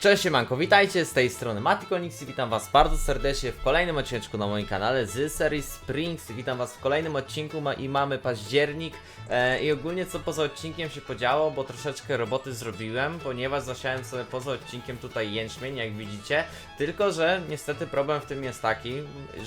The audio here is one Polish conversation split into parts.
Cześć siemanko, witajcie z tej strony Matikonix i witam was bardzo serdecznie w kolejnym odcinku na moim kanale z serii Springs. Witam was w kolejnym odcinku ma i mamy październik e, i ogólnie co poza odcinkiem się podziało, bo troszeczkę roboty zrobiłem, ponieważ zasiałem sobie poza odcinkiem tutaj jęczmień, jak widzicie, tylko że niestety problem w tym jest taki,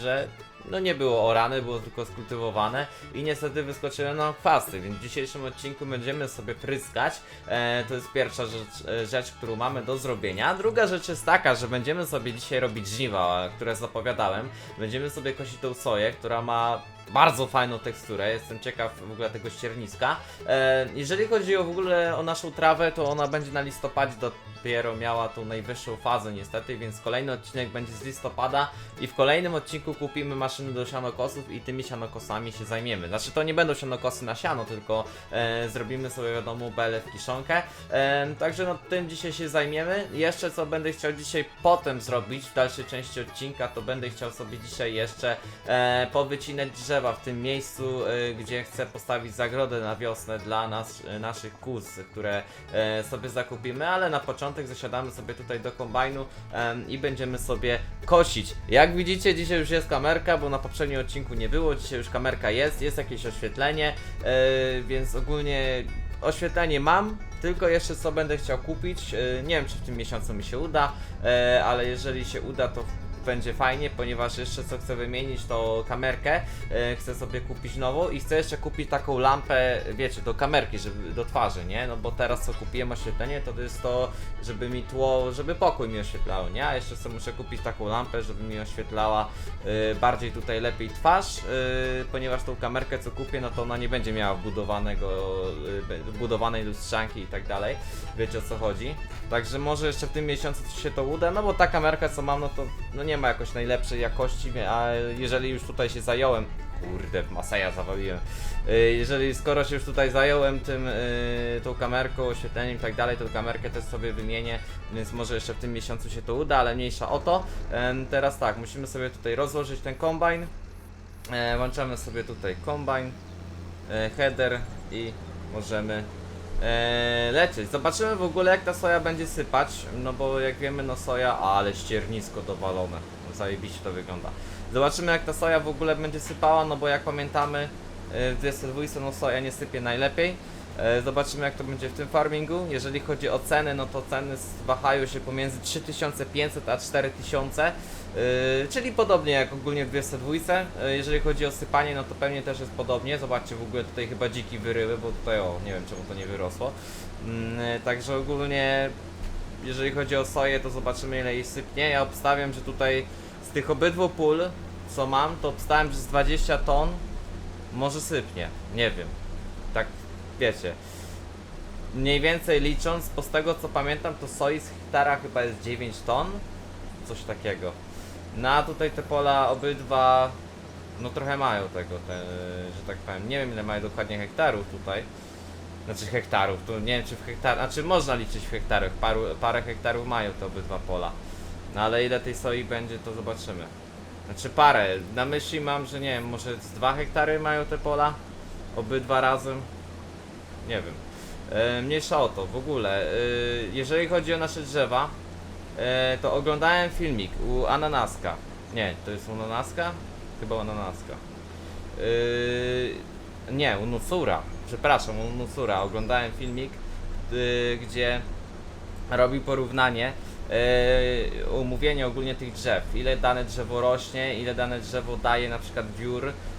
że no nie było orane, było tylko skultywowane i niestety wyskoczyły nam chwasty, więc w dzisiejszym odcinku będziemy sobie pryskać. E, to jest pierwsza rzecz, e, rzecz, którą mamy do zrobienia. Druga rzecz jest taka, że będziemy sobie dzisiaj robić żniwa, które zapowiadałem. Będziemy sobie kosić tą soję, która ma bardzo fajną teksturę, jestem ciekaw w ogóle tego ścierniska. E, jeżeli chodzi o w ogóle o naszą trawę, to ona będzie na listopadzie dopiero miała tą najwyższą fazę niestety, więc kolejny odcinek będzie z listopada i w kolejnym odcinku kupimy maszyny do sianokosów i tymi sianokosami się zajmiemy. Znaczy to nie będą sianokosy na siano, tylko e, zrobimy sobie wiadomo belę w kiszonkę. E, także no tym dzisiaj się zajmiemy. Jeszcze co będę chciał dzisiaj potem zrobić w dalszej części odcinka, to będę chciał sobie dzisiaj jeszcze e, powycinać drzewa w tym miejscu, e, gdzie chcę postawić zagrodę na wiosnę dla nas, e, naszych kóz, które e, sobie zakupimy, ale na początek zasiadamy sobie tutaj do kombajnu i będziemy sobie kosić. Jak widzicie, dzisiaj już jest kamerka, bo na poprzednim odcinku nie było, dzisiaj już kamerka jest, jest jakieś oświetlenie, więc ogólnie oświetlenie mam, tylko jeszcze co będę chciał kupić. Nie wiem, czy w tym miesiącu mi się uda, ale jeżeli się uda, to będzie fajnie, ponieważ jeszcze co chcę wymienić to kamerkę, e, chcę sobie kupić nową i chcę jeszcze kupić taką lampę, wiecie, do kamerki, żeby do twarzy, nie? No bo teraz co kupiłem oświetlenie, to, jest to, żeby mi tło, żeby pokój mi oświetlało, nie? A jeszcze sobie muszę kupić taką lampę, żeby mi oświetlała e, bardziej tutaj lepiej twarz, e, ponieważ tą kamerkę co kupię, no to ona nie będzie miała wbudowanego, e, wbudowanej lustrzanki i tak dalej, wiecie o co chodzi. Także może jeszcze w tym miesiącu się to uda, no bo ta kamerka co mam, no to no nie ma jakoś najlepszej jakości, a jeżeli już tutaj się zająłem, kurde, Masaja zawaliłem, Y, jeżeli skoro się już tutaj zająłem tym, y, tą kamerką, oświetleniem i tak dalej, to kamerkę też sobie wymienię, więc może jeszcze w tym miesiącu się to uda, ale mniejsza o to. Teraz tak, musimy sobie tutaj rozłożyć ten kombajn, E, włączamy sobie tutaj kombajn, e, header i możemy e, lecieć. Zobaczymy w ogóle jak ta soja będzie sypać, no bo jak wiemy no soja, ale ściernisko dowalone, zajebiście to wygląda. Zobaczymy jak ta soja w ogóle będzie sypała, no bo jak pamiętamy e, w 22 no soja nie sypie najlepiej. E, Zobaczymy jak to będzie w tym farmingu. Jeżeli chodzi o ceny, no to ceny wahają się pomiędzy 3500 a 4000. Yy, czyli podobnie jak ogólnie w 22. Yy, jeżeli chodzi o sypanie, no to pewnie też jest podobnie. Zobaczcie, w ogóle tutaj chyba dziki wyryły, bo tutaj o, nie wiem czemu to nie wyrosło. Yy, także ogólnie, jeżeli chodzi o soję, to zobaczymy ile jej sypnie. Ja obstawiam, że tutaj z tych obydwu pól, co mam, to obstawiam, że z 20 ton może sypnie. Nie wiem. Tak, wiecie. Mniej więcej licząc, bo z tego co pamiętam, to soi z hektara chyba jest 9 ton. Coś takiego. No a tutaj te pola obydwa, no trochę mają tego, te, że tak powiem. Nie wiem ile mają dokładnie hektarów tutaj. Znaczy hektarów, tu nie wiem czy w hektar, znaczy można liczyć w hektarach, paru, parę hektarów mają te obydwa pola. No ale ile tej soi będzie, to zobaczymy. Znaczy parę, na myśli mam, że nie wiem, może z dwa hektary mają te pola? Obydwa razem? Nie wiem. E, mniejsza o to, w ogóle. E, jeżeli chodzi o nasze drzewa, e, to oglądałem filmik u Ananaska. Nie, to jest u Ananaska? Chyba u Ananaska. Nie, u Nucura. Przepraszam, u Nucura. Oglądałem filmik, gdzie robił porównanie, umówienie ogólnie tych drzew. Ile dane drzewo rośnie, ile dane drzewo daje na przykład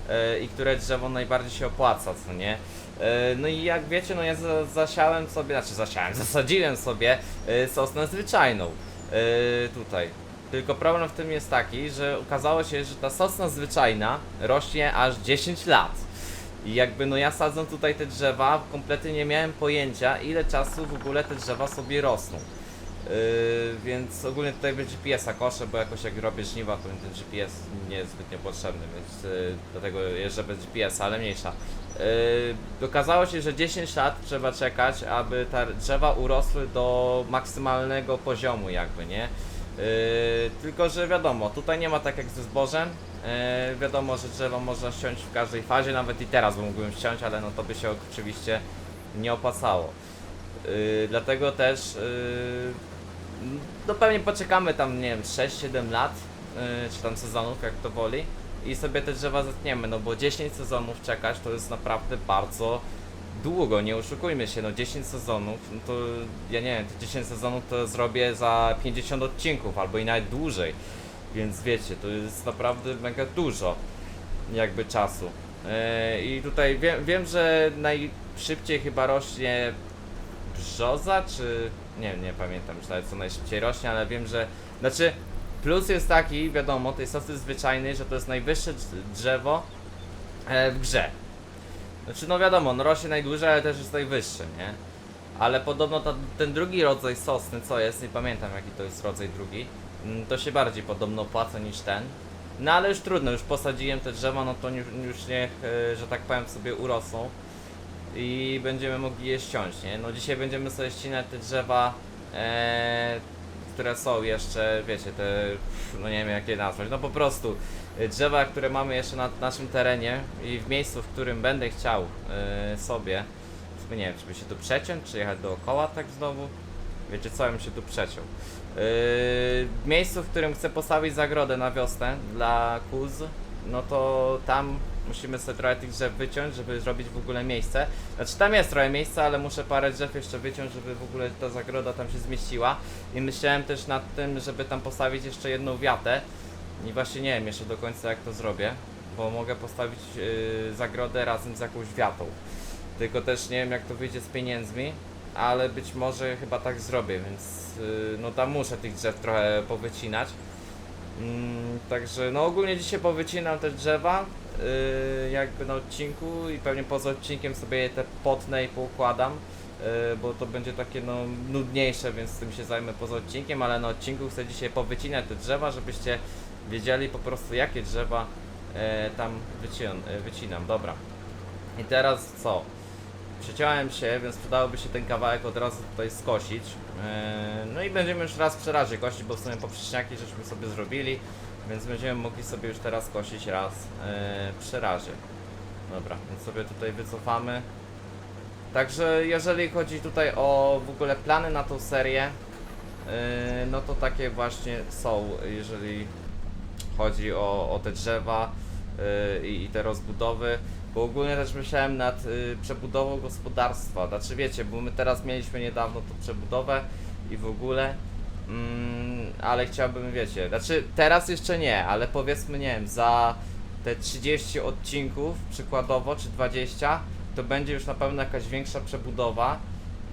e, i które drzewo najbardziej się opłaca, co nie? E, No i jak wiecie, no ja za, zasiałem sobie, znaczy zasiałem, zasadziłem sobie e, sosnę zwyczajną e, tutaj. Tylko problem w tym jest taki, że okazało się, że ta sosna zwyczajna rośnie aż 10 lat. I jakby no ja sadzę tutaj te drzewa, kompletnie nie miałem pojęcia ile czasu w ogóle te drzewa sobie rosną. Yy, więc ogólnie tutaj bez GPS-a koszę, bo jakoś jak robię żniwa, to ten GPS nie jest zbytnio potrzebny, więc yy, dlatego jeżdżę bez GPS-a, ale mniejsza. Yy, okazało się, że 10 lat trzeba czekać, aby te drzewa urosły do maksymalnego poziomu jakby, nie? Yy, tylko, że wiadomo, tutaj nie ma tak jak ze zbożem. Yy, wiadomo, że drzewo można ściąć w każdej fazie, nawet i teraz mógłbym ściąć, ale no to by się oczywiście nie opłacało. Yy, dlatego też yy, no pewnie poczekamy tam, nie wiem, 6-7 lat, yy, czy tam sezonów, jak to woli. I sobie te drzewa zetniemy, no bo 10 sezonów czekać to jest naprawdę bardzo długo, nie oszukujmy się, no 10 sezonów, no to ja nie wiem, te 10 sezonów to zrobię za 50 odcinków, albo i nawet dłużej. Więc wiecie, to jest naprawdę mega dużo jakby czasu. Yy, I tutaj wiem, wiem, że najszybciej chyba rośnie brzoza, czy nie, nie pamiętam już nawet co najszybciej rośnie, ale wiem, że znaczy plus jest taki, wiadomo, tej sosy zwyczajnej, że to jest najwyższe drz- drzewo e, w grze. Znaczy no wiadomo, no rośnie najdłużej, ale też jest najwyższy, nie? Ale podobno ta, ten drugi rodzaj sosny, co jest, nie pamiętam jaki to jest rodzaj drugi, mm, to się bardziej podobno opłaca niż ten. No ale już trudno, już posadziłem te drzewa, no to już, już niech, e, że tak powiem, sobie urosną i będziemy mogli je ściąć, nie? No dzisiaj będziemy sobie ścinać te drzewa, e, które są jeszcze, wiecie, te, no nie wiem jak je nazwać, no po prostu e, drzewa, które mamy jeszcze na naszym terenie i w miejscu, w którym będę chciał e, sobie, nie wiem, czy by się tu przeciąć, czy jechać dookoła tak znowu, wiecie co, ja bym się tu przeciął. Yy, miejscu, w którym chcę postawić zagrodę na wiosnę dla kuz, no to tam musimy sobie trochę tych drzew wyciąć, żeby zrobić w ogóle miejsce. Znaczy tam jest trochę miejsca, ale muszę parę drzew jeszcze wyciąć, żeby w ogóle ta zagroda tam się zmieściła. I myślałem też nad tym, żeby tam postawić jeszcze jedną wiatę. I właśnie nie wiem jeszcze do końca jak to zrobię, bo mogę postawić yy, zagrodę razem z jakąś wiatą. Tylko też nie wiem jak to wyjdzie z pieniędzmi, ale być może chyba tak zrobię, więc yy, no tam muszę tych drzew trochę powycinać. Mm, także no ogólnie dzisiaj powycinam te drzewa yy, jakby na odcinku i pewnie poza odcinkiem sobie je te potnę i poukładam, yy, bo to będzie takie no nudniejsze, więc tym się zajmę poza odcinkiem, ale na odcinku chcę dzisiaj powycinać te drzewa, żebyście wiedzieli po prostu jakie drzewa yy, tam wycinam. Dobra. I teraz co? Przeciąłem się, więc przydałoby się ten kawałek od razu tutaj skosić. No i będziemy już raz przy razie kosić, bo w sumie poprzeczniaki żeśmy sobie zrobili, więc będziemy mogli sobie już teraz kosić raz eee, przy razie. Dobra, więc sobie tutaj wycofamy. Także jeżeli chodzi tutaj o w ogóle plany na tą serię, eee, no to takie właśnie są, jeżeli chodzi o, o te drzewa yy, i, te rozbudowy. Bo ogólnie też myślałem nad y, przebudową gospodarstwa. Znaczy wiecie, bo my teraz mieliśmy niedawno tą przebudowę i w ogóle. Mm, ale chciałbym, wiecie, znaczy teraz jeszcze nie, ale powiedzmy, nie wiem, za te 30 odcinków przykładowo, czy 20, to będzie już na pewno jakaś większa przebudowa.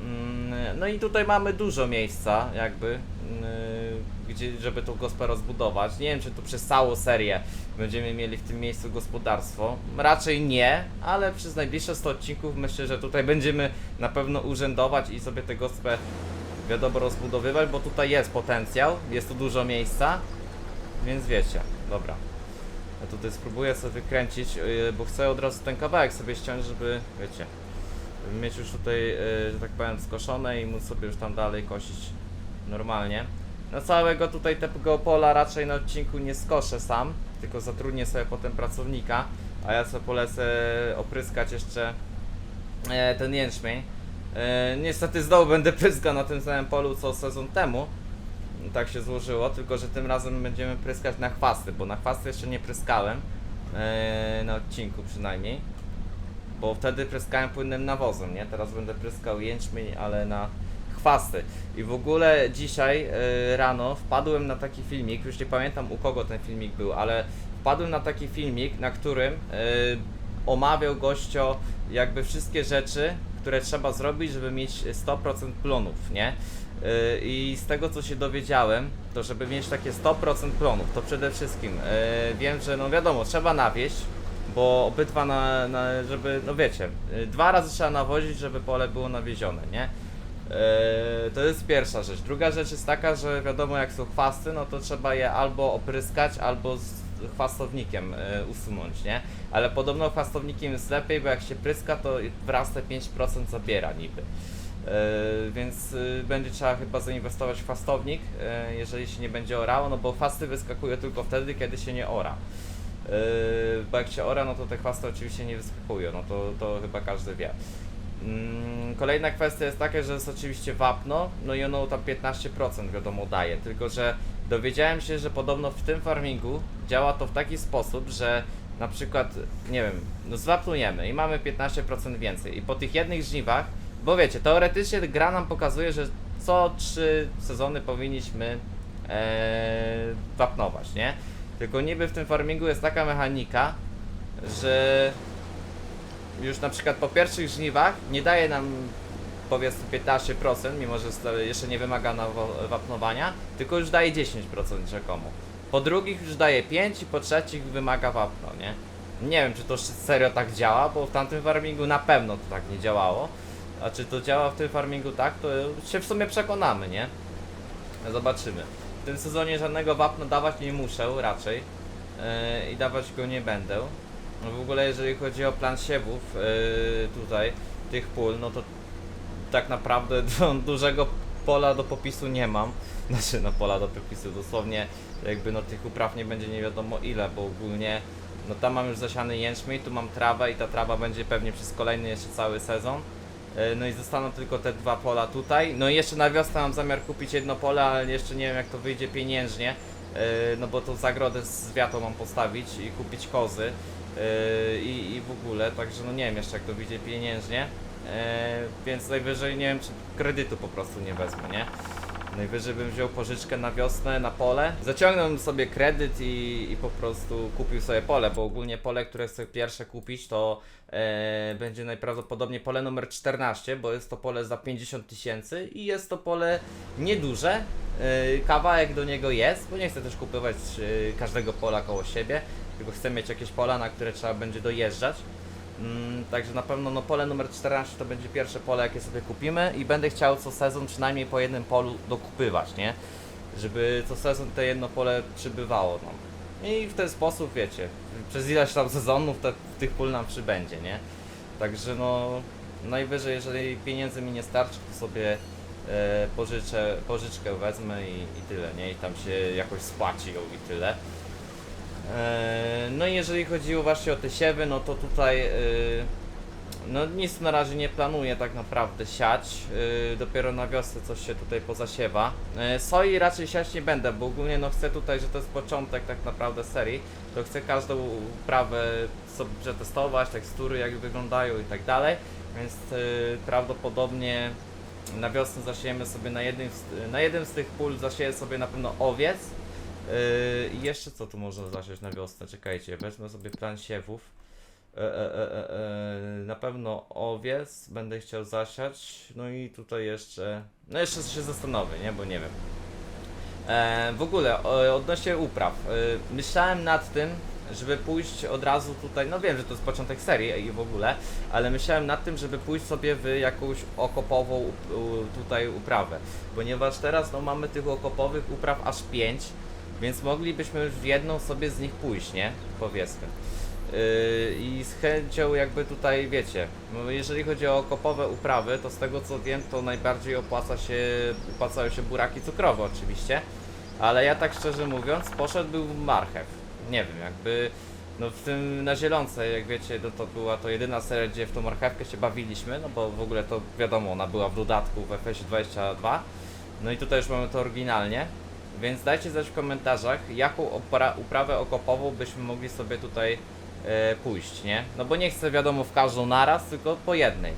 Mm, No i tutaj mamy dużo miejsca, jakby, yy, gdzie, żeby tą gospę rozbudować. Nie wiem, czy tu przez całą serię będziemy mieli w tym miejscu gospodarstwo. Raczej nie, ale przez najbliższe 100 odcinków myślę, że tutaj będziemy na pewno urzędować i sobie tę gospę wiadomo rozbudowywać, bo tutaj jest potencjał, jest tu dużo miejsca, więc wiecie, dobra. Ja tutaj spróbuję sobie wykręcić, yy, bo chcę od razu ten kawałek sobie ściąć, żeby, wiecie, mieć już tutaj, yy, że tak powiem, skoszone i móc sobie już tam dalej kosić normalnie. No całego tutaj tego pola raczej na odcinku nie skoszę sam, tylko zatrudnię sobie potem pracownika, a ja sobie polecę opryskać jeszcze e, ten jęczmień. E, niestety znowu będę pryskał na tym samym polu co sezon temu. Tak się złożyło, tylko że tym razem będziemy pryskać na chwasty, bo na chwasty jeszcze nie pryskałem. E, na odcinku przynajmniej. Bo wtedy pryskałem płynnym nawozem, nie? Teraz będę pryskał jęczmień, ale na chwasty. I w ogóle dzisiaj y, rano wpadłem na taki filmik, już nie pamiętam u kogo ten filmik był, ale wpadłem na taki filmik, na którym omawiał gościo jakby wszystkie rzeczy, które trzeba zrobić, żeby mieć 100% plonów, nie? Y, I z tego co się dowiedziałem, to żeby mieć takie 100% plonów, to przede wszystkim y, wiem, że no wiadomo, trzeba nawieść, bo obydwa na, na żeby, no wiecie, y, dwa razy trzeba nawozić, żeby pole było nawiezione, nie? To jest pierwsza rzecz. Druga rzecz jest taka, że wiadomo jak są chwasty, no to trzeba je albo opryskać, albo chwastownikiem e, usunąć, nie? Ale podobno chwastownikiem jest lepiej, bo jak się pryska, to wraz te 5% zabiera niby. Eee, więc y, będzie trzeba chyba zainwestować w chwastownik, e, jeżeli się nie będzie orało, no bo chwasty wyskakują tylko wtedy, kiedy się nie ora. Bo jak się ora, no to te chwasty oczywiście nie wyskakują, no to, to chyba każdy wie. Mm, Kolejna kwestia jest taka, że jest oczywiście wapno, no i ono tam 15% wiadomo daje, tylko że dowiedziałem się, że podobno w tym farmingu działa to w taki sposób, że na przykład, nie wiem, no zwapnujemy i mamy 15% więcej i po tych jednych żniwach, bo wiecie, teoretycznie gra nam pokazuje, że co 3 sezony powinniśmy ee, wapnować, nie? Tylko niby w tym farmingu jest taka mechanika, że już na przykład po pierwszych żniwach nie daje nam powiedzmy 15%, mimo że jeszcze nie wymaga wapnowania, tylko już daje 10% rzekomo. Po drugich już daje 5 i po trzecich wymaga wapno, nie? Nie wiem, czy to serio tak działa, bo w tamtym farmingu na pewno to tak nie działało. A czy to działa w tym farmingu tak, to się w sumie przekonamy, nie? Zobaczymy. W tym sezonie żadnego wapna dawać nie muszę raczej. Yy, I dawać go nie będę. No w ogóle jeżeli chodzi o plan siewów yy, tutaj, tych pól, no to tak naprawdę dużego pola do popisu nie mam. Znaczy no pola do popisu, dosłownie jakby no tych upraw nie będzie nie wiadomo ile, bo ogólnie no tam mam już zasiany jęczmień, tu mam trawę i ta trawa będzie pewnie przez kolejny jeszcze cały sezon. Yy, No i zostaną tylko te dwa pola tutaj. No i jeszcze na wiosnę mam zamiar kupić jedno pole, ale jeszcze nie wiem jak to wyjdzie pieniężnie. Yy, No bo to zagrodę z wiatą mam postawić i kupić kozy. Yy, i, i w ogóle, także no nie wiem jeszcze jak to wyjdzie pieniężnie, więc najwyżej nie wiem czy kredytu po prostu nie wezmę, nie? Najwyżej bym wziął pożyczkę na wiosnę, na pole, zaciągnął sobie kredyt i, i po prostu kupił sobie pole, bo ogólnie pole, które chcę pierwsze kupić to e, będzie najprawdopodobniej pole numer 14, bo jest to pole za 50 tysięcy i jest to pole nieduże, e, kawałek do niego jest, bo nie chcę też kupować e, każdego pola koło siebie, tylko chcę mieć jakieś pola, na które trzeba będzie dojeżdżać. Mm, także na pewno no, pole numer 14 to będzie pierwsze pole, jakie sobie kupimy i będę chciał co sezon przynajmniej po jednym polu dokupywać, nie? Żeby co sezon te jedno pole przybywało nam. I w ten sposób, wiecie, przez ileś tam sezonów te, tych pól nam przybędzie, nie? Także no, najwyżej, jeżeli pieniędzy mi nie starczy, to sobie e, pożyczę, pożyczkę wezmę i, i tyle, nie? I tam się jakoś spłaci i tyle. Eee, No i jeżeli chodziło właśnie o te siewy, no to tutaj yy, no nic na razie nie planuję tak naprawdę siać. Yy, dopiero na wiosnę coś się tutaj pozasiewa. Soi raczej siać nie będę, bo ogólnie no chcę tutaj, że to jest początek tak naprawdę serii, to chcę każdą uprawę sobie przetestować, tekstury jak wyglądają i tak dalej. Więc prawdopodobnie na wiosnę zasiejemy sobie na jednym na jednym z tych pól zasieję sobie na pewno owiec. Yy, jeszcze co tu można zasiać na wiosnę? Czekajcie, wezmę sobie plan siewów. E, e, e, e, e, na pewno owiec będę chciał zasiać. No i tutaj jeszcze. No jeszcze się zastanowię, nie? Bo nie wiem. E, w ogóle odnośnie upraw. E, myślałem nad tym, żeby pójść od razu tutaj. No wiem, że to jest początek serii i w ogóle, ale myślałem nad tym, żeby pójść sobie w jakąś okopową u, tutaj uprawę. Ponieważ teraz no, mamy tych okopowych upraw aż 5, więc moglibyśmy już w jedną sobie z nich pójść, nie? Powiedzmy. Yy, I z chęcią jakby tutaj wiecie, no jeżeli chodzi o kopowe uprawy, to z tego co wiem, to najbardziej opłaca się, opłacają się buraki cukrowe oczywiście, ale ja tak szczerze mówiąc poszedłbym w marchew. Nie wiem, jakby no w tym na zielonce, jak wiecie, no to była to jedyna seria, gdzie w tą marchewkę się bawiliśmy, no bo w ogóle to wiadomo, ona była w dodatku w FS 22. No i tutaj już mamy to oryginalnie. Więc dajcie znać w komentarzach, jaką uprawę okopową byśmy mogli sobie tutaj e, pójść, nie? No bo nie chcę wiadomo w każdą naraz, tylko po jednej.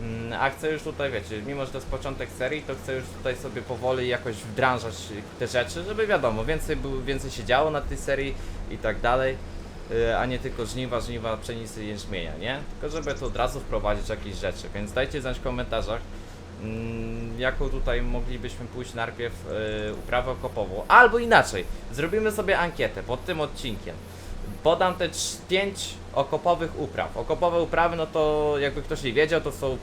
Mm, A chcę już tutaj, wiecie, mimo że to jest początek serii, to chcę już tutaj sobie powoli jakoś wdrażać te rzeczy, żeby wiadomo, więcej, było, więcej się działo na tej serii i tak dalej, e, a nie tylko żniwa, żniwa, pszenicy i jęczmienia, nie? Tylko żeby to od razu wprowadzić jakieś rzeczy, więc dajcie znać w komentarzach, jaką tutaj moglibyśmy pójść najpierw yy, uprawę okopową. Albo inaczej, zrobimy sobie ankietę pod tym odcinkiem. Podam te 5 okopowych upraw. Okopowe uprawy, no to jakby ktoś nie wiedział, to są,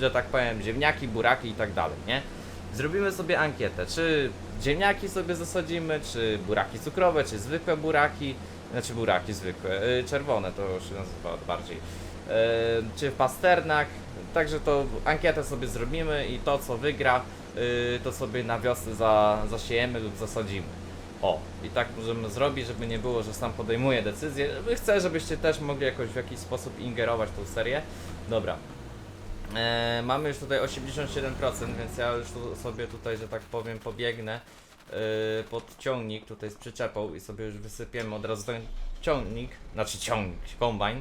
że tak powiem, ziemniaki, buraki i tak dalej, nie? Zrobimy sobie ankietę, czy ziemniaki sobie zasadzimy, czy buraki cukrowe, czy zwykłe buraki, znaczy buraki zwykłe, yy, czerwone to się nazywa bardziej. Czy pasternak, także to ankietę sobie zrobimy i to co wygra, yy, to sobie na wiosnę za, zasiejemy lub zasadzimy. O, i tak możemy zrobić, żeby nie było, że sam podejmuję decyzję. Chcę, żebyście też mogli jakoś w jakiś sposób ingerować w tą serię. Dobra. E, mamy już tutaj 87%, więc ja już sobie tutaj, że tak powiem, pobiegnę e, pod ciągnik tutaj z przyczepą i sobie już wysypiemy od razu ten ciągnik, znaczy ciągnik, kombajn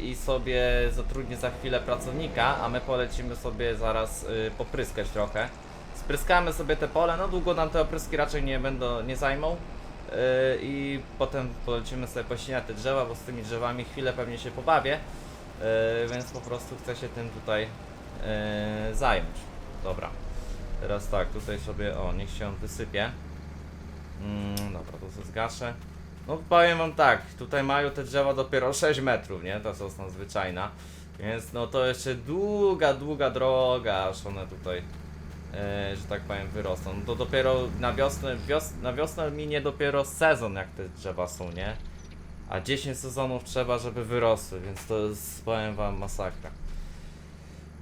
i sobie zatrudnię za chwilę pracownika, a my polecimy sobie zaraz e, popryskać trochę. Spryskamy sobie te pole, no długo nam te opryski raczej nie będą, nie zajmą. Yy, I potem polecimy sobie pościnać te drzewa, bo z tymi drzewami chwilę pewnie się pobawię. Yy, więc po prostu chcę się tym tutaj yy, zająć. Dobra. Teraz tak, tutaj sobie, o, niech się on wysypie. Mm, dobra, to sobie zgaszę. No powiem wam tak, tutaj mają te drzewa dopiero 6 metrów, nie? To sosna zwyczajna. Więc no to jeszcze długa, długa droga, aż one tutaj e, że tak powiem, wyrosną. No to dopiero na wiosnę, wios, na wiosnę minie dopiero sezon, jak te drzewa są, nie? A 10 sezonów trzeba, żeby wyrosły, więc to jest, powiem wam, masakra.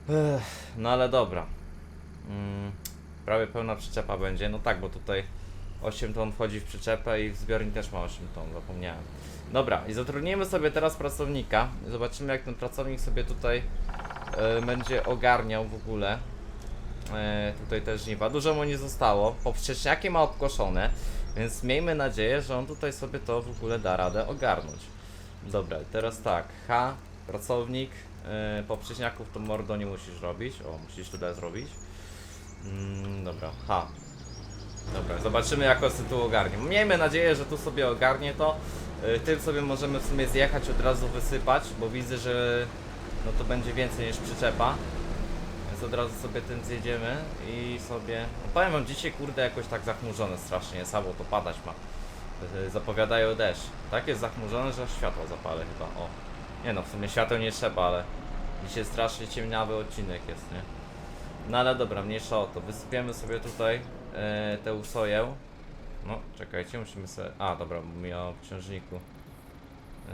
Ech, no ale dobra. Mm, prawie pełna przyczepa będzie, no tak, bo tutaj 8 ton wchodzi w przyczepę i w zbiornik też ma 8 ton, zapomniałem. Dobra, i zatrudnimy sobie teraz pracownika. Zobaczymy, jak ten pracownik sobie tutaj e, będzie ogarniał w ogóle. E, tutaj też żniwa. Dużo mu nie zostało. Poprzeczniaki ma obkoszone, więc miejmy nadzieję, że on tutaj sobie to w ogóle da radę ogarnąć. Dobra, teraz tak. H, pracownik. E, poprzeczniaków to mordo nie musisz robić. O, musisz tutaj zrobić. Mm, dobra, H. Dobra, zobaczymy jak sobie tu ogarnie. Miejmy nadzieję, że tu sobie ogarnie to. E, Tym sobie możemy w sumie zjechać, od razu wysypać, bo widzę, że no to będzie więcej niż przyczepa. Więc od razu sobie tym zjedziemy i sobie... No powiem wam, dzisiaj kurde jakoś tak zachmurzone strasznie albo to padać ma. Yy, Zapowiadają deszcz. Tak jest zachmurzone, że aż światło zapalę chyba, o. Nie no, w sumie światło nie trzeba, ale dzisiaj strasznie ciemniawy odcinek jest, nie? No ale dobra, mniejsza o to. Wysypiemy sobie tutaj e, tę usoję. No, czekajcie, musimy sobie... A, dobra, mówię o księżniku. Yy,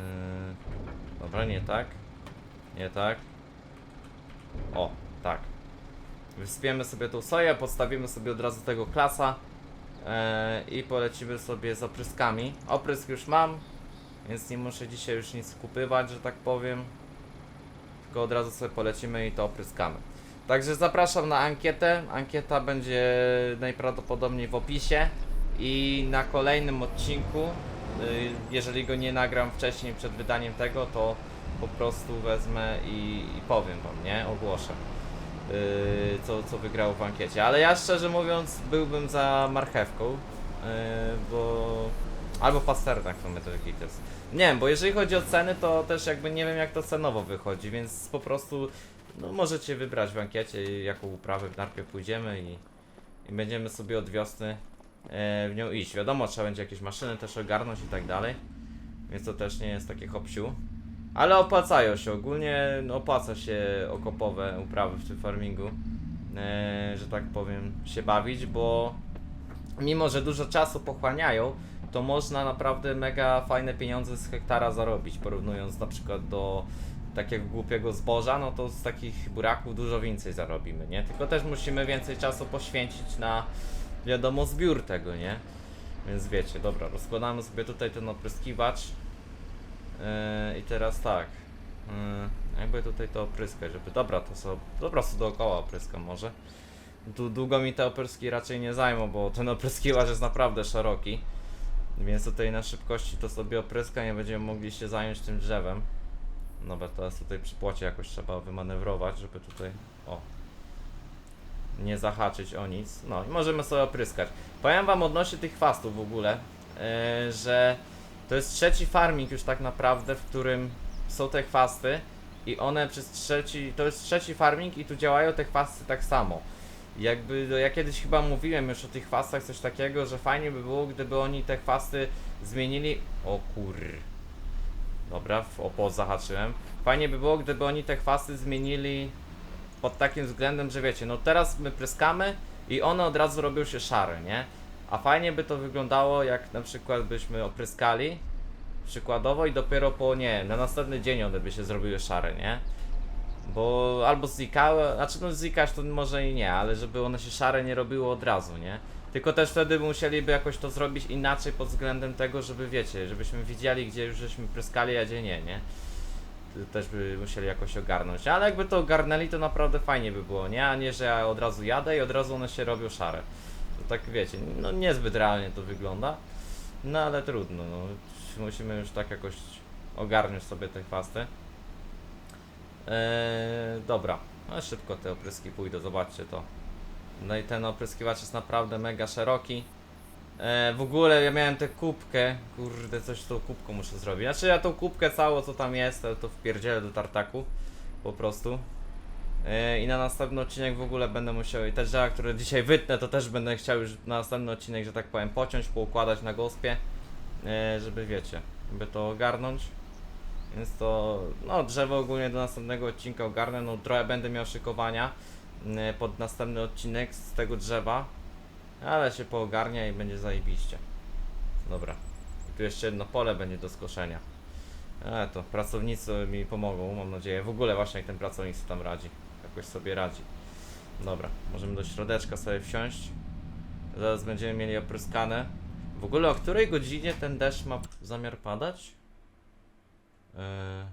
dobra, nie tak. Nie tak. O, tak. Wyspiemy sobie tą soję, podstawimy sobie od razu tego klasa e, i polecimy sobie z opryskami. Oprysk już mam, więc nie muszę dzisiaj już nic kupywać, że tak powiem. Tylko od razu sobie polecimy i to opryskamy. Także zapraszam na ankietę. Ankieta będzie najprawdopodobniej w opisie i na kolejnym odcinku, y, jeżeli go nie nagram wcześniej przed wydaniem tego, to po prostu wezmę i, i powiem wam, nie? Ogłoszę. Yy, co, co wygrało w ankiecie. Ale ja szczerze mówiąc byłbym za marchewką, yy, bo... Albo pasternak w to jest. Nie wiem, bo jeżeli chodzi o ceny, to też jakby nie wiem jak to cenowo wychodzi, więc po prostu no, możecie wybrać w ankiecie jaką uprawę najpierw pójdziemy i, i będziemy sobie od wiosny e, w nią iść. Wiadomo, trzeba będzie jakieś maszyny też ogarnąć i tak dalej, więc to też nie jest takie hopsiu. Ale opłacają się, ogólnie no, opłaca się okopowe uprawy w tym farmingu, e, że tak powiem, się bawić, bo mimo, że dużo czasu pochłaniają, to można naprawdę mega fajne pieniądze z hektara zarobić, porównując na przykład do takiego głupiego zboża, no to z takich buraków dużo więcej zarobimy, nie? Tylko też musimy więcej czasu poświęcić na, wiadomo, zbiór tego, nie? Więc wiecie, dobra, rozkładamy sobie tutaj ten opryskiwacz. Yy, I teraz tak. Yy, jakby tutaj to opryskać, żeby. Dobra, to sobie. Po prostu dookoła opryskam może. Tu długo mi te opryski raczej nie zajmą, bo ten opryskiwacz jest naprawdę szeroki. Więc tutaj na szybkości to sobie opryska, nie będziemy mogli się zająć tym drzewem. Dobra, teraz tutaj przy płocie jakoś trzeba wymanewrować, żeby tutaj. O. Nie zahaczyć o nic. No i możemy sobie opryskać. Powiem wam odnośnie tych chwastów w ogóle, yy, że to jest trzeci farming już tak naprawdę, w którym są te chwasty i one przez trzeci, to jest trzeci farming i tu działają te chwasty tak samo. Jakby, ja kiedyś chyba mówiłem już o tych chwastach coś takiego, że fajnie by było, gdyby oni te chwasty zmienili, o kur... Dobra, w opo zahaczyłem. Fajnie by było, gdyby oni te chwasty zmienili pod takim względem, że wiecie, no teraz my pryskamy i one od razu robią się szare, nie? A fajnie by to wyglądało, jak na przykład byśmy opryskali, przykładowo, i dopiero po, nie na następny dzień one by się zrobiły szare, nie? Bo albo znikały, znaczy no znikać to może i nie, ale żeby one się szare nie robiły od razu, nie? Tylko też wtedy musieliby jakoś to zrobić inaczej pod względem tego, żeby wiecie, żebyśmy widzieli, gdzie już żeśmy pryskali, a gdzie nie, nie? też by musieli jakoś ogarnąć. Ale jakby to ogarnęli, to naprawdę fajnie by było, nie? A nie, że ja od razu jadę i od razu one się robią szare. To tak wiecie, no niezbyt realnie to wygląda. No ale trudno, no. Musimy już tak jakoś ogarnąć sobie te chwasty. Eee, dobra, no szybko te opryski pójdą, zobaczcie to. No i ten opryskiwacz jest naprawdę mega szeroki. E, w ogóle ja miałem tę kubkę, kurde, coś z tą kubką muszę zrobić. Znaczy ja tą kubkę całą co tam jest, to, wpierdzielę do tartaku. Po prostu. E, I na następny odcinek w ogóle będę musiał, i te drzewa, które dzisiaj wytnę, to też będę chciał już na następny odcinek, że tak powiem, pociąć, poukładać na gospie. E, żeby wiecie, żeby to ogarnąć. Więc to, no drzewo ogólnie do następnego odcinka ogarnę, no trochę będę miał szykowania pod następny odcinek z tego drzewa. Ale się poogarnia i będzie zajebiście. Dobra. I tu jeszcze jedno pole będzie do skoszenia. E, to pracownicy mi pomogą, mam nadzieję. W ogóle właśnie jak ten pracownik sobie tam radzi. Jakoś sobie radzi. Dobra, możemy do środeczka sobie wsiąść. Zaraz będziemy mieli opryskane. W ogóle o której godzinie ten deszcz ma zamiar padać? E...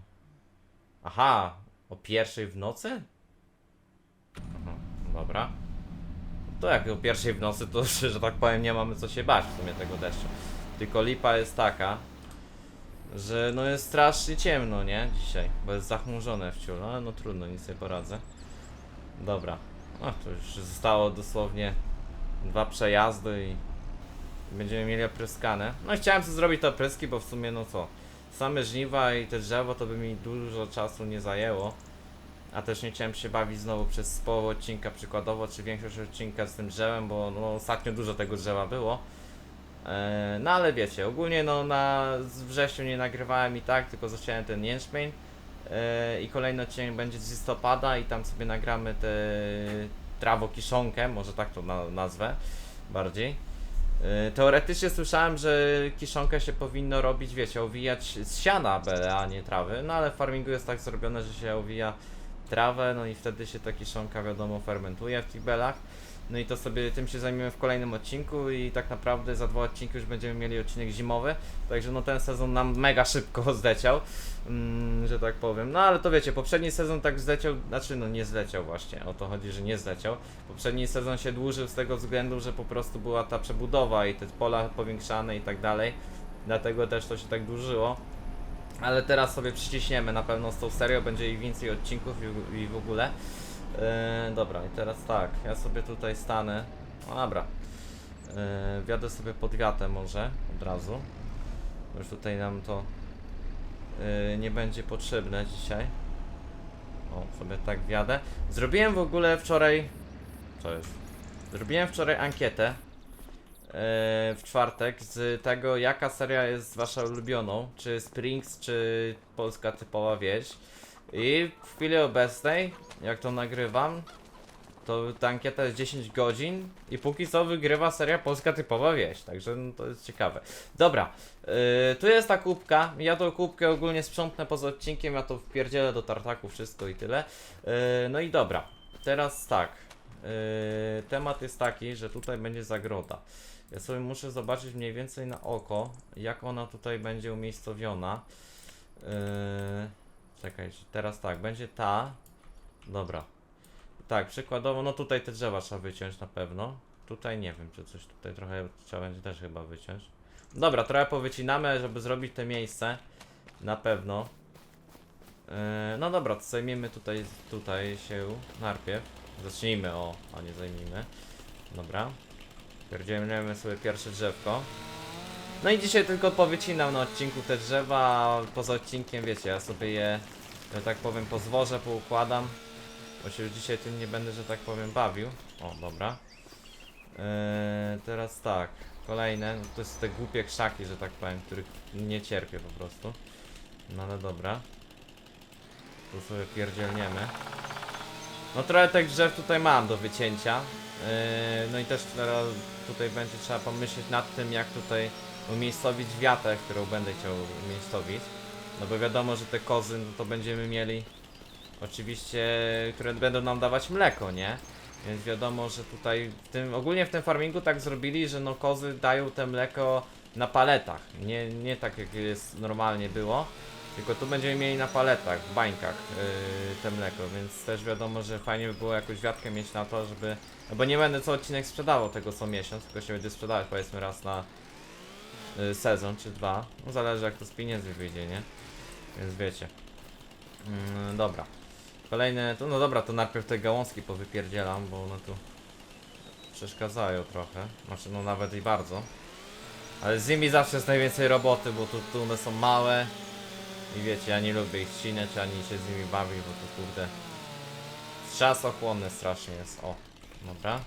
Aha, o pierwszej w nocy? Aha, dobra. To jak o pierwszej w nocy, to że tak powiem nie mamy co się bać w sumie tego deszczu. Tylko lipa jest taka, że no jest strasznie ciemno, nie? Dzisiaj, bo jest zachmurzone wciąż, ale no trudno, nic nie poradzę. Dobra, no to już zostało dosłownie dwa przejazdy i będziemy mieli opryskane. No chciałem sobie zrobić te opryski, bo w sumie no co, same żniwa i te drzewo to by mi dużo czasu nie zajęło. A też nie chciałem się bawić znowu przez połowę odcinka przykładowo, czy większość odcinka z tym drzewem, bo no, ostatnio dużo tego drzewa było. Eee, no ale wiecie, ogólnie no na z wrześniu nie nagrywałem i tak, tylko zostawiałem ten jęczmień. Eee, I kolejny odcinek będzie z listopada i tam sobie nagramy tę trawokiszonkę, może tak to na, nazwę bardziej. Eee, Teoretycznie słyszałem, że kiszonkę się powinno robić, wiecie, owijać z siana bele, a nie trawy, no ale w farmingu jest tak zrobione, że się owija trawę, no i wtedy się ta kiszonka wiadomo fermentuje w tych belach. No i to sobie tym się zajmiemy w kolejnym odcinku i tak naprawdę za dwa odcinki już będziemy mieli odcinek zimowy, także no ten sezon nam mega szybko zleciał, mm, że tak powiem. No ale to wiecie, poprzedni sezon tak zleciał, znaczy no nie zleciał właśnie, o to chodzi, że nie zleciał. Poprzedni sezon się dłużył z tego względu, że po prostu była ta przebudowa i te pola powiększane i tak dalej. Dlatego też to się tak dłużyło. Ale teraz sobie przyciśniemy na pewno z tą serią, będzie i więcej odcinków i, i w ogóle. Yy, dobra, i teraz tak, ja sobie tutaj stanę. No dobra. Yy, wjadę sobie pod wiatę może od razu. Bo Już tutaj nam to yy, nie będzie potrzebne dzisiaj. O, sobie tak wjadę. Zrobiłem w ogóle wczoraj. Co jest? Zrobiłem wczoraj ankietę w czwartek z tego, jaka seria jest wasza ulubioną, czy Springs, czy polska typowa wieś. I w chwili obecnej, jak to nagrywam, to ta ankieta jest 10 godzin i póki co wygrywa seria polska typowa wieś, także no, to jest ciekawe. Dobra, yy, tu jest ta kubka, ja tą kubkę ogólnie sprzątnę poza odcinkiem, ja to wpierdzielę do tartaku, wszystko i tyle. Yy, no i dobra, teraz tak, yy, temat jest taki, że tutaj będzie zagroda. Ja sobie muszę zobaczyć mniej więcej na oko, jak ona tutaj będzie umiejscowiona. Yy, czekaj, teraz tak, będzie ta. Dobra. Tak, przykładowo, no tutaj te drzewa trzeba wyciąć na pewno. Tutaj nie wiem, czy coś tutaj trochę trzeba będzie też chyba wyciąć. Dobra, trochę powycinamy, żeby zrobić te miejsce. Na pewno. Yy, no dobra, to zajmiemy tutaj, tutaj się najpierw. Zacznijmy, o, a nie zajmijmy. Dobra. Pierdzielniemy sobie pierwsze drzewko. No i dzisiaj tylko powycinam na odcinku te drzewa, poza odcinkiem wiecie, ja sobie je, że tak powiem, pozwożę, poukładam. Bo się już dzisiaj tym nie będę, że tak powiem, bawił. O, dobra. Eee, teraz tak, kolejne, no to jest te głupie krzaki, że tak powiem, których nie cierpię po prostu. No ale dobra. Tu sobie pierdzielniemy. No trochę tych drzew tutaj mam do wycięcia. Yy, no i też teraz tutaj będzie trzeba pomyśleć nad tym, jak tutaj umiejscowić wiatę, którą będę chciał umiejscowić. No bo wiadomo, że te kozy no to będziemy mieli oczywiście, które będą nam dawać mleko, nie? Więc wiadomo, że tutaj w tym, ogólnie w tym farmingu tak zrobili, że no kozy dają te mleko na paletach. Nie, nie tak jak jest normalnie było. Tylko tu będziemy mieli na paletach, w bańkach yy, te mleko, więc też wiadomo, że fajnie by było jakąś wiatkę mieć na to, żeby... No bo nie będę co odcinek sprzedawał tego co miesiąc, tylko się będzie sprzedawać powiedzmy raz na y, sezon czy dwa. No zależy jak to z pieniędzy wyjdzie, nie? Więc wiecie. Mm, dobra. Kolejne, to no dobra, to najpierw te gałązki powypierdzielam, bo one tu przeszkadzają trochę. Znaczy no nawet i bardzo. Ale z nimi zawsze jest najwięcej roboty, bo tu, tu one są małe. I wiecie, ja nie lubię ich ścinać, ani się z nimi bawić, bo to kurde... Czasochłonne strasznie jest, o. Dobra.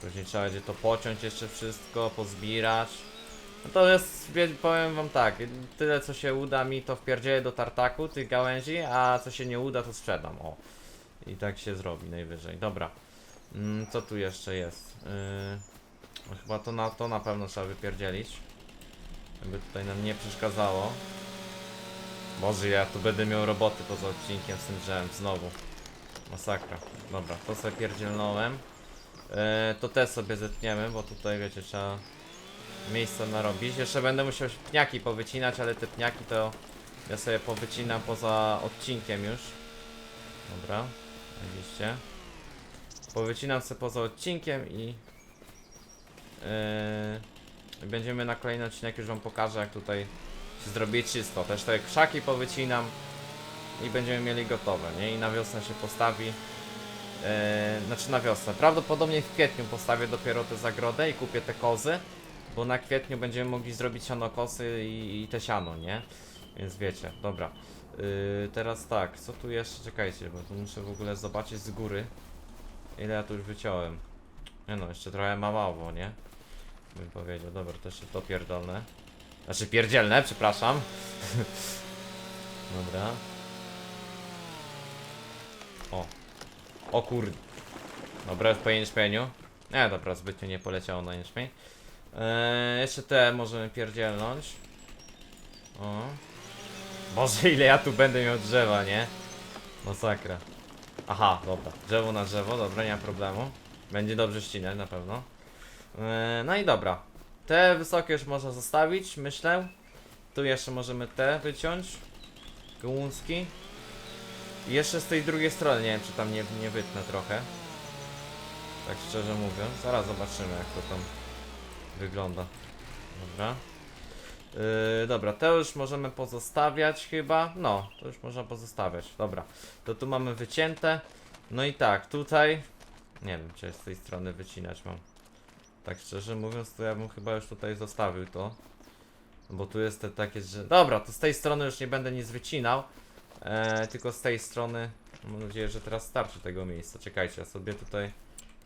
Później trzeba będzie to pociąć jeszcze wszystko, pozbierać. No to jest, wie- powiem wam tak, tyle co się uda mi to wpierdzielę do tartaku tych gałęzi, a co się nie uda to sprzedam, o. I tak się zrobi najwyżej, dobra. Mm, co tu jeszcze jest? Yy, chyba to na, to na pewno trzeba wypierdzielić. Żeby tutaj nam nie przeszkadzało. Boże, ja tu będę miał roboty poza odcinkiem z tym drzewem, znowu. Masakra. Dobra, to sobie pierdzielnąłem. E, to też sobie zetniemy, bo tutaj wiecie, trzeba miejsca narobić. Jeszcze będę musiał pniaki powycinać, ale te pniaki to ja sobie powycinam poza odcinkiem już. Dobra, widzicie. Powycinam sobie poza odcinkiem i yy, będziemy na kolejny odcinek już wam pokażę jak tutaj się zrobi czysto. Też te krzaki powycinam i będziemy mieli gotowe, nie? I na wiosnę się postawi. Yy, znaczy na wiosnę. Prawdopodobnie w kwietniu postawię dopiero tę zagrodę i kupię te kozy. Bo na kwietniu będziemy mogli zrobić sianokosy i, i te siano, nie? Więc wiecie, dobra. Yy, teraz tak, co tu jeszcze? Czekajcie, bo tu muszę w ogóle zobaczyć z góry. Ile ja tu już wyciąłem. Nie no, jeszcze trochę ma mało, nie? Bym powiedział, dobra, to jeszcze to pierdolne. Znaczy pierdzielne, przepraszam. dobra. O. O kurde. Dobra, po jęczmieniu. Nie, dobra, zbytnio nie poleciało na jęczmień. Eee, jeszcze te możemy pierdzielnąć. O. Boże, ile ja tu będę miał drzewa, nie? Masakra. Aha, dobra. Drzewo na drzewo, dobra, nie ma problemu. Będzie dobrze ścinać, na pewno. Eee, no i dobra. Te wysokie już można zostawić, myślę. Tu jeszcze możemy te wyciąć. Gołązki. I jeszcze z tej drugiej strony, nie wiem czy tam nie, nie wytnę trochę. Tak szczerze mówiąc. Zaraz zobaczymy jak to tam wygląda. Dobra. Yy, dobra, to już możemy pozostawiać chyba. No, to już można pozostawiać. Dobra. To tu mamy wycięte. No i tak, tutaj. Nie wiem, czy z tej strony wycinać mam. Tak szczerze mówiąc, to ja bym chyba już tutaj zostawił to. Bo tu jest te takie, że. Dobra, to z tej strony już nie będę nic wycinał. E, tylko z tej strony. Mam nadzieję, że teraz starczy tego miejsca. Czekajcie, ja sobie tutaj.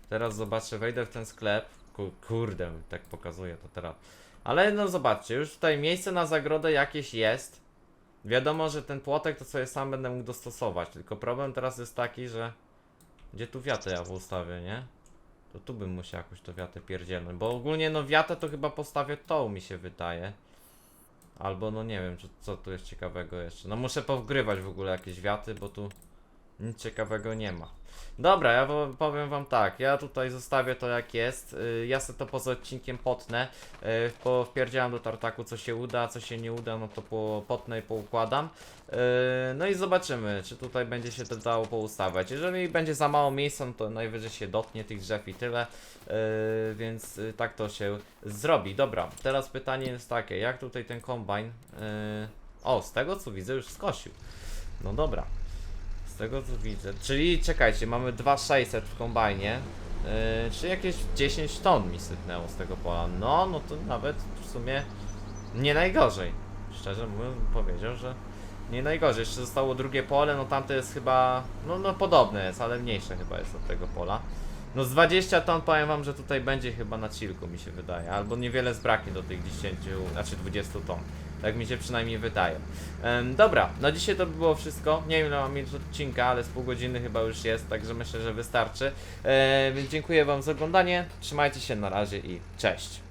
Teraz zobaczę, wejdę w ten sklep. Ku, kurde, tak pokazuję to teraz. Ale no zobaczcie, już tutaj miejsce na zagrodę jakieś jest. Wiadomo, że ten płotek to sobie sam będę mógł dostosować. Tylko problem teraz jest taki, że. Gdzie tu wiatę ja ustawię, nie? To tu bym musiał jakoś to wiatę pierdzielnąć. Bo ogólnie no wiatę to chyba postawię tą mi się wydaje. Albo no nie wiem, czy, co tu jest ciekawego jeszcze. No muszę powgrywać w ogóle jakieś wiaty, bo tu nic ciekawego nie ma. Dobra, ja powiem wam tak, ja tutaj zostawię to jak jest, y, ja sobie to poza odcinkiem potnę, y, wpierdziałam do tartaku co się uda, co się nie uda, no to po, potnę i poukładam. Y, No i zobaczymy, czy tutaj będzie się to dało poustawiać. Jeżeli będzie za mało miejsca, no to najwyżej się dotnie tych drzew i tyle, więc tak to się zrobi. Dobra, teraz pytanie jest takie, jak tutaj ten kombajn, o, z tego co widzę już skosił. No dobra. Tego co widzę. Czyli czekajcie, mamy 2600 w kombajnie. Yy, jakieś 10 ton mi sypnęło z tego pola. No, no to nawet w sumie nie najgorzej. Szczerze mówiąc, bym powiedział, że nie najgorzej. Jeszcze zostało drugie pole, no tamte jest chyba, no, no podobne jest, ale mniejsze chyba jest od tego pola. No z 20 ton powiem wam, że tutaj będzie chyba na chillku mi się wydaje, albo niewiele zbraknie do tych 10, znaczy 20 ton. Tak mi się przynajmniej wydaje. Dobra, na dzisiaj to by było wszystko. Nie wiem mam minut odcinka, ale z pół godziny chyba już jest, także myślę, że wystarczy. E, więc dziękuję wam za oglądanie. Trzymajcie się na razie i cześć.